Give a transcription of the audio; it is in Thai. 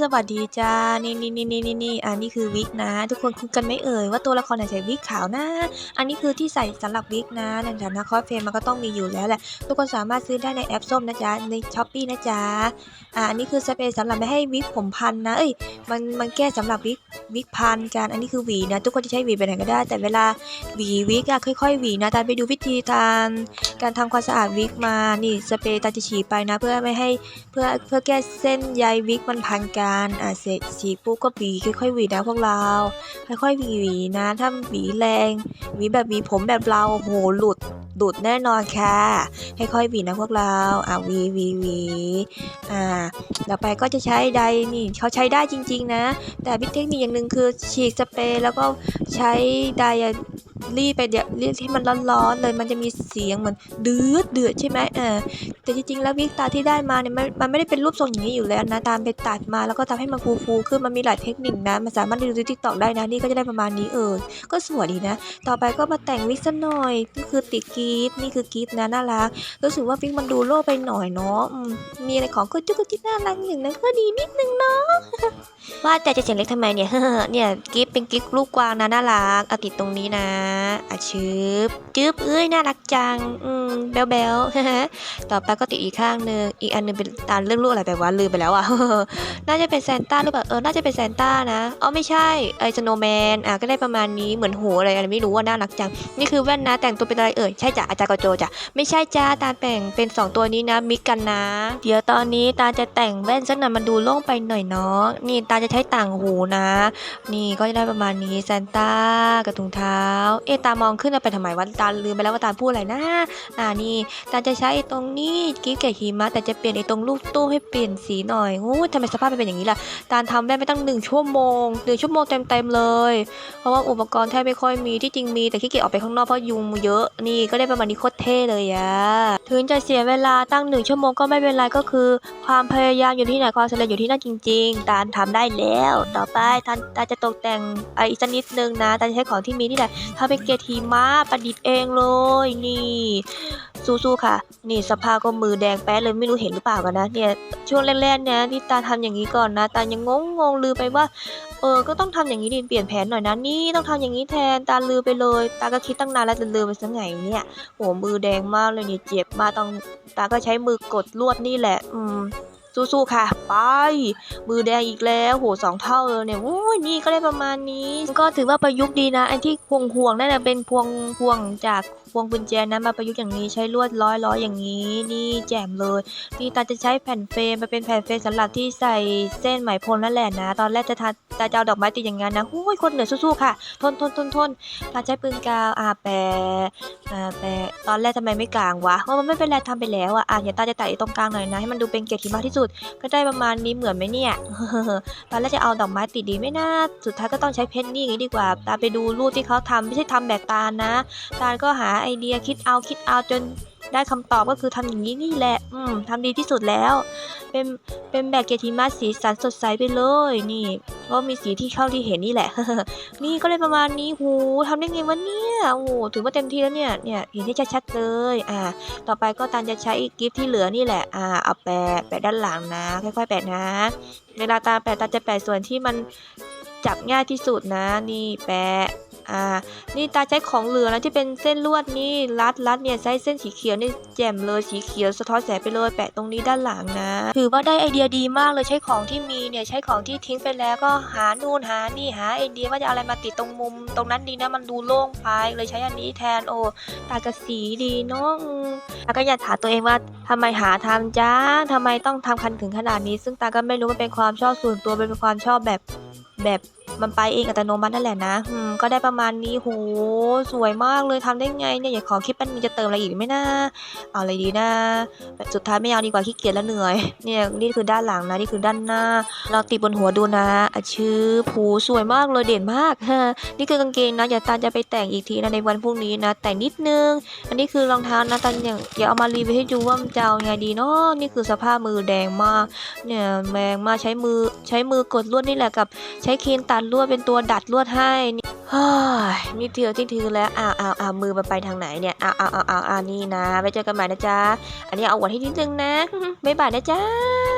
สวัสดีจ้า นี่นี่นี่นี่นี่นี่อันนี้คือวิกนะ ทุกคนคุ้นกันไม่เอ่ยว่าตัวละครไหนใส่วิกขาวนะ อันนี้คือที่ใส่สำหรับวิกนะในฐานะคอสเพลย์มันก็ต้องมีอยู่แล้วแหละ ทุกคนสามารถซื้อได้ในแอปส้มนะจ๊ะ ในช้อปปีนะจ๊ะ อ่าอันนี้คือสเปรย์สำหรับไม่ให้วิกผมพันนะ เอ้ย มันมันแก้สำหรับวิกวิกพันกัน อันนี้คือหวีนะ ทุกคนจะใช้หวีไปไหนก็ได้ แต่เวลาหวีวิกอะค่อยๆหวีนะตาไปดูวิธีการการทำความสะอาดวิกมา นี่สเปรย์ตาจะฉีดไปนะ เพื่อไม่ให้เพื่อเพื่อแก้เส้นใยวิกมันพันกันอะเสร็จฉีกปุ๊บก็หวีค่อยๆหวีนะพวกเรา ค่อยๆหวีหวีนะ ถ้าหวีแรงหวีแบบหวีผมแบบเราโหหลุดหลุดแน่นอนค่ะค่อยๆหวีนะพวกเราอะหวีหวีหวีอ่าต่อไปก็จะใช้ไดนี่เขาใช้ได้จริง ๆ นะ แต่วิธีเทคนิคอย่างหนึ่งคือฉีกสเปรย์แล้วก็ใช้ได รีดไปเดี๋ยวรีดให้มันร้อนๆเลยมันจะมีเสียงเหมือนเดือดเดือดใช่ไหมเออแต่จริงๆแล้ววิกตาที่ได้มาเนี่ยมันมันไม่ได้เป็นรูปทรงอย่างนี้อยู่แล้วนะตามไปตัดมาแล้วก็ทำให้มันฟูๆขึ้นมันมีหลายเทคนิคนะมันสามารถดูทิกตอกได้นะนี่ก็จะได้ประมาณนี้เออก็สวยดีนะ ต่อไปก็มาแต่งวิกซะหน่อยนี่คือติดกีฟนี่คือกีฟนะน่ารักรู้สึกว่าวิกมันดูโล่ไปหน่อยเนาะมีอะไรของก็จุกกระจิ๊กน่ารักอย่างนั้นก็ดีนิดนึงเนาะว่าแต่จะเสียงเล็กทำไมเนี่ยเนี่ยกิฟเป็นกิฟลูกกวางนะน่ารักเอาติดตรงนี้นะอะชืบจึ๊บเอ้ยน่ารักจัง อืมแบลแบลต่อไปก็ติดอีกข้างหนึ่งอีกอันหนึงเป็นตาเรื่องลูกอะไรไปวะลืมไปแล้วอะน่าจะเป็นแซนต้าหรือเปล่าเออน่าจะเป็นแซนต้านะอ๋อไม่ใช่ไอสโนแมนอะก็ได้ประมาณนี้เหมือนหูอะไรอะไรไม่รู้ว่าน่ารักจัง นี่คือแว่นนะแต่งตัวเป็นอะไรเอ่ยใช่จ้ะอาจารย์กโจจ้ะไม่ใช่จ้าตาแต่งเป็นสองตัวนี้นะมิกกันนะ เดี๋ยวตอนนี้ตาจะแต่งแว่นสักหน่อยมันดูโล่งไปหน่อยเนาะนี่ตาจะใช้ต่างหูนะ นี่ก็จะได้ประมาณนี้แซนต้ากับถุงเท้าเอตามองขึ้นไปทำไมวะตาลืมไปแล้วว่าตาพูดอะไรนะอ่านี่ตาจะใช้ตรงนี้กิ๊กเกตหิมะแต่จะเปลี่ยนไอ้ตรงลูกตู้ให้เปลี่ยนสีหน่อยโอ้ยทำไมสภาพมันเป็นอย่างนี้ล่ะตาทำได้ไม่ตั้งหนึ่งชั่วโมงหนึ่งชั่วโมงเต็มๆเลย เพราะว่าอุปกรณ์แทบไม่ค่อยมีที่จริงมีแต่ขี้เกียจออกไปข้างนอกเพราะยุงเยอะนี่ก็ได้ประมาณนี้โคตรเท่เลยอะถึงจะเสียเวลาตั้งหนึ่งชั่วโมงก็ไม่เป็นไรก็คือ ความพยายามอยู่ที่ไหนความสำเร็จอยู่ที่นั่นจริง ๆ ตาทำได้แล้ว ต่อไปตาตาจะตกแต่งไอ้อีกสักนิดนึงนะตาจะใช้ของที่มีนี่แหละถ้าเป็นเกรดหิมะประดิษฐ์เองเลยนี่ สู้ๆค่ะ นี่สภาก็มือแดงแป๊ดเลยไม่รู้เห็นหรือเปล่ากันนะเนี่ยช่วงแรกๆเนี่ยที่ตาทำอย่างนี้ก่อนนะตายังงงงๆลืมไปว่าเออก็ต้องทำอย่างนี้ดิเปลี่ยนแผนหน่อยนะนี่ต้องทำอย่างนี้แทนตาลืมไปเลย ตาก็คิดตั้งนานแล้วแต่ลืมไปซะไงเนี่ยโหมือแดงมากเลยเนี่ยเจ็บมากต้องตาก็ใช้มือกดลวดนี่แหละ อืม สู้ๆค่ะ ไป มือแดงอีกแล้ว โหสองเท่าเลยเนี่ยโอ้ยนี่ก็ได้ประมาณนี้ ก็ถือว่าประยุกต์ดีนะไอ้ที่พวงพวงนั่นนะเป็นพวงพวงจากพวงกุญแจนะมาประยุกต์อย่างนี้ใช้ลวดร้อยร้อยอย่างนี้ นี่แจ่มเลยนี่ตาจะใช้แผ่นเฟรมมาเป็นแผ่นเฟรมสำหรับที่ใส่เส้นไหมพรมนั่นแหละนะ ตอนแรกจะทาตาจะเอาดอกไม้ติดอย่างนั้นนะโอ้ยคนเหนือสู้ๆค่ะ ทนทนทนทนตาใช้ปืนกาวอาแปะอาแปะ อนแรกทำไมไม่กลางวะว่ามันไม่เป็นไรทำไปแล้วอะอะเดี๋ยตาจะตัดไอ้ตรงกลางหน่อยนะให้มันดูเป็นเกล็ดหิมะที่สุด ก็ได้ประมาณนี้เหมือนไหมเนี่ยตอนแรกจะเอาดอกไม้ติดดีไหมนะสุดท้ายก็ต้องใช้เพชรนี่อย่างนี้ดีกว่า ตาไปดูรูปที่เขาทำไม่ใช่ทำแบบตาลนะ ตาก็หาไอเดียคิดเอาคิดเอาจน ได้คำตอบก็คือทำอย่างนี้นี่แหละ อืมทำดีที่สุดแล้ว เป็น เป็นแบบเกทิมาสีสันสดใสไปเลย นี่ ก็มีสีที่เข้าที่เห็นนี่แหละ นี่ก็เลยประมาณนี้หูทำได้ไงวะเนี่ยโอ้โหถือว่าเต็มที่แล้วเนี่ย เนี่ยเห็นได้ชัดๆเลย อ่า ต่อไปก็ตาลจะใช้กิฟที่เหลือนี่แหละ อ่า เอาแปะ แปะด้านหลังนะ ค่อยๆ แปะนะ เวลาตาแปะตาจะแปะส่วนที่มันจับง่ายที่สุดนะ นี่แปะ อ่า นี่ตาใช้ของเหลือนะที่เป็นเส้นลวดนี่รัดรัดเนี่ยใช้เส้นสีเขียวนี่แจ่มเลยสีเขียวสะท้อนแสงไปเลยแปะตรงนี้ด้านหลังนะ ถือว่าได้ไอเดียดีมากเลยใช้ของที่มีเนี่ยใช้ของที่ทิ้งไปแล้วก็หานู่นหานี่หาไอเดียว่าจะอะไรมาติดตรงมุม ตรงนั้นดีนะมันดูโล่งไปเลยใช้อันนี้แทนโอตากระสีดีเนาะอืมตาก็อยากถามตัวเองว่าทำไมหาทำจ้าทำไมต้องทำคันถึงขนาดนี้ ซึ่งตาก็ไม่รู้มันเป็นความชอบส่วนตัวเป็นความชอบแบบแบบ มันไปเองอัตโนมัตินั่นแหละนะอืมก็ได้ประมาณนี้โหสวยมากเลยทำได้ไงเนี่ยอย่าขอคิดเป็นงจะเติมอะไรอีกไหมนะเอาอะไรดีนะ สุดท้ายไม่เอาดีกว่าขี้เกียจแล้วเหนื่อย เนี่ยนี่คือด้านหลังนะนี่คือด้านหน้า เราติดบนหัวดูนะอะชื่อผูสวยมากเลยเด่นมากฮะนี่คือกางเกงนะอย่าตาจะไปแต่งอีกทีนะในวันพรุ่งนี้นะแต่งนิดนึง อันนี้คือรองเท้านะตันอย่างอย่าเอามารีวิวให้ดูว่ามันจะเอาไงดีเนาะนี่คือสภาพมือแดงมาก เนี่ยแมงมากใช้มือใช้มือกดลวดนี่แหละกับ ใช้ครีมตัดลวดเป็นตัวดัดลวดให้นี่เฮ้ยนี่เถื่อที่ถือแล้วอ้าวอ้าวอ้าวมือมันไปทางไหนเนี่ยอ้าวอ้าวอ้าวอ้าวอ้าวนี่นะไว้เจอกันใหม่นะจ๊ะ อันนี้เอาหัวให้นิดนึงนะบ๊ายบายนะจ๊ะ